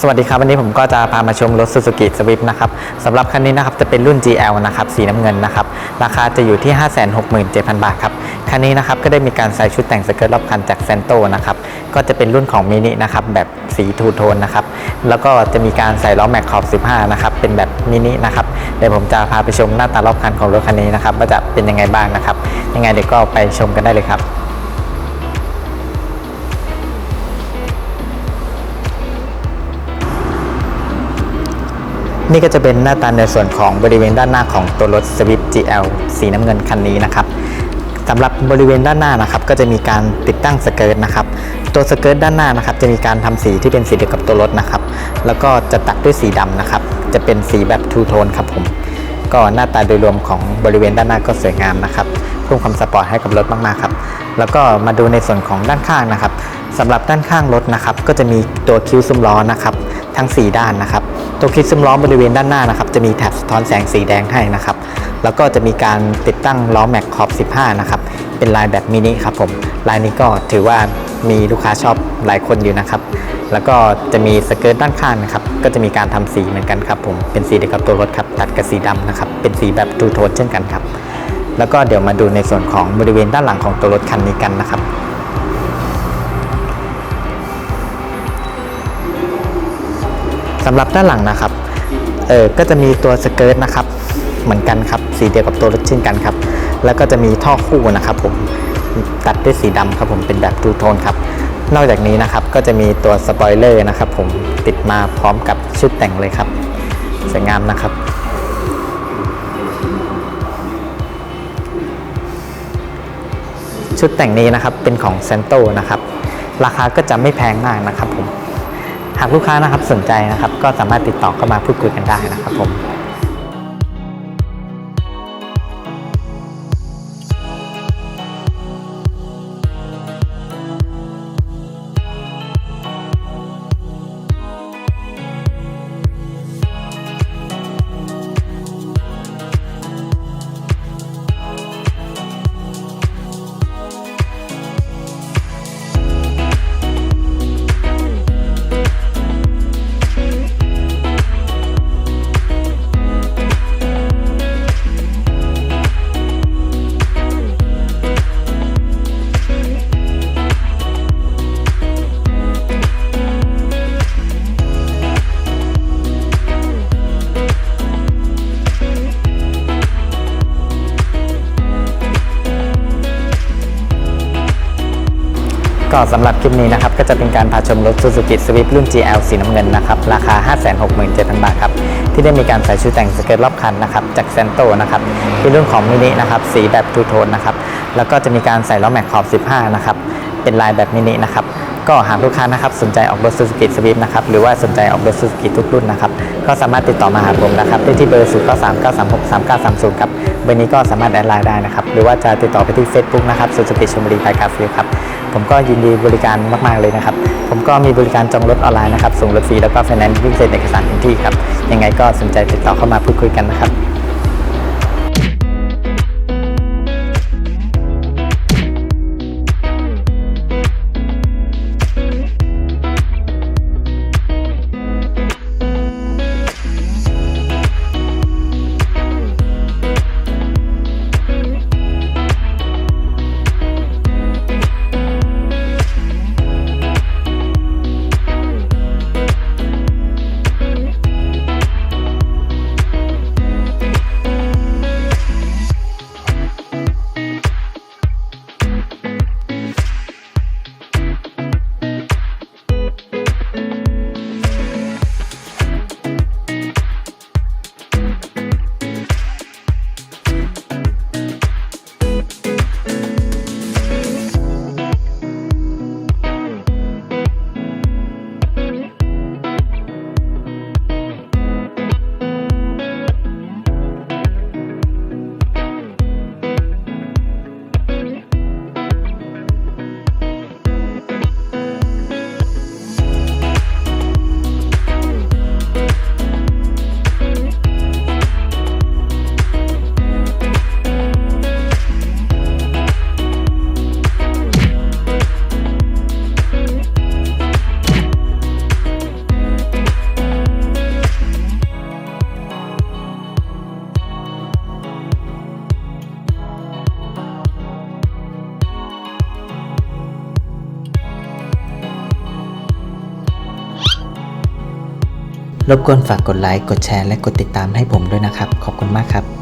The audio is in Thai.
สวัสดีครับ วันนี้ผมก็จะพามาชมรถ Suzuki Swift นะครับสำหรับคันนี้นะครับจะเป็นรุ่น GL นะครับสีน้ำเงินนะครับราคาจะอยู่ที่ 567,000 บาทครับคันนี้นะครับก็ได้มีการใส่ชุดแต่งสเกิร์ตรอบคันจากเซนโตนะครับก็จะเป็นรุ่นของมินินะครับแบบสีทูโทนนะครับแล้วก็จะมีการใส่ล้อแม็กขอบ 15 นะครับเป็นแบบมินินะครับเดี๋ยวผมจะพาไปชมหน้าตารอบคันของรถคันนี้นะครับว่าจะเป็นยังไงบ้างนะครับยังไงเดี๋ยวก็ไปชมกันได้เลยครับ นี่ก็จะเป็นหน้าตาในส่วนของบริเวณด้านหน้าของตัวรถ Swift GL สีน้ำเงินคันนี้นะครับสำหรับบริเวณด้านหน้านะครับก็จะมีการติดตั้งสเกิร์ตนะครับตัวสเกิร์ตด้านหน้านะครับจะมีการทำสีที่เป็นสีเดียวกับตัวรถนะครับแล้วก็จะตัดด้วยสีดำนะครับจะเป็นสีแบบทูโทนครับผมก็หน้าตาโดยรวมของบริเวณด้านหน้าก็สวยงามนะครับเพิ่มความสปอร์ตให้กับรถมากๆครับแล้วก็มาดูในส่วนของด้านข้างนะครับ สำหรับด้านข้างรถนะครับ ก็จะมีตัวคิ้วซุ้มล้อนะครับ ทั้ง 4 ด้านนะครับ ตัวคิ้วซุ้มล้อบริเวณด้านหน้านะครับ จะมีแถบสะท้อนแสงสีแดงให้นะครับ แล้วก็จะมีการติดตั้งล้อแม็กขอบ 15 นะครับ เป็นลายแบบมินิครับผม ลายนี้ก็ถือว่ามีลูกค้าชอบหลายคนอยู่นะครับ แล้วก็จะมีสเกิร์ตด้านข้างนะครับ ก็จะมีการทำสีเหมือนกันครับผม เป็นสีเดียวกับตัวรถครับ ตัดกับสีดำนะครับ เป็นสีแบบทูโทนเช่นกันครับ แล้วก็เดี๋ยวมาดูในส่วนของบริเวณด้านหลังของตัวรถคันนี้กันนะครับ สำหรับด้านหลังนะครับเออก็จะมีตัวสเกิร์ตนะครับเหมือนกันครับสีเดียวกับตัวรถเช่นกันครับแล้วก็จะมีท่อคู่นะครับผมตัดด้วยสีดำครับผมเป็นแบบทูโทนครับนอกจากนี้นะครับก็จะมีตัวสปอยเลอร์นะครับผมติดมาพร้อมกับชุดแต่งเลยครับสวยงามนะครับชุดแต่งนี้นะครับเป็นของเซนโตนะครับราคาก็จะไม่แพงมากนะครับผม หากลูกค้านะครับสนใจนะครับ ก็สามารถติดต่อเข้ามาพูดคุยกันได้นะครับผม ก็สำหรับคลิปนี้นะครับก็จะเป็นการพาชมรถ Suzuki Swift รุ่น GL สีน้ำเงินนะครับราคา 567,000 บาทครับที่ได้มีการใส่ชุดแต่งสเกิร์ตรอบคันนะครับจากเซนโตนะครับเป็นรุ่นของมินินะครับสีแบบทูโทนนะครับแล้วก็จะมีการใส่ล้อแม็กขอบ 15 นะครับเป็นลายแบบมินินะครับ ก็หากลูกค้านะครับสนใจออกรถ Suzuki Swift นะครับหรือว่าสนใจออกรถ Suzuki ทุกรุ่นนะครับก็สามารถติดต่อมาหาผมนะครับได้ที่เบอร์0 9 3 9 3 6 3 9 3 0ครับเบอร์นี้ก็สามารถแอดไลน์ได้นะครับหรือว่าจะติดต่อไปที่ Facebook นะครับ Suzuki ชลบุรีไทยคาฟิลครับผมก็ยินดีบริการมากๆเลยนะครับผมก็มีบริการจองรถออนไลน์นะครับส่งรถฟรีแล้วก็ไฟแนนซ์วิ่งเซ็นเอกสารทันทีครับยังไงก็สนใจติดต่อเข้ามาพูดคุยกันนะครับ รบกวนฝากกดไลค์ กดแชร์ และกดติดตามให้ผมด้วยนะครับ ขอบคุณมากครับ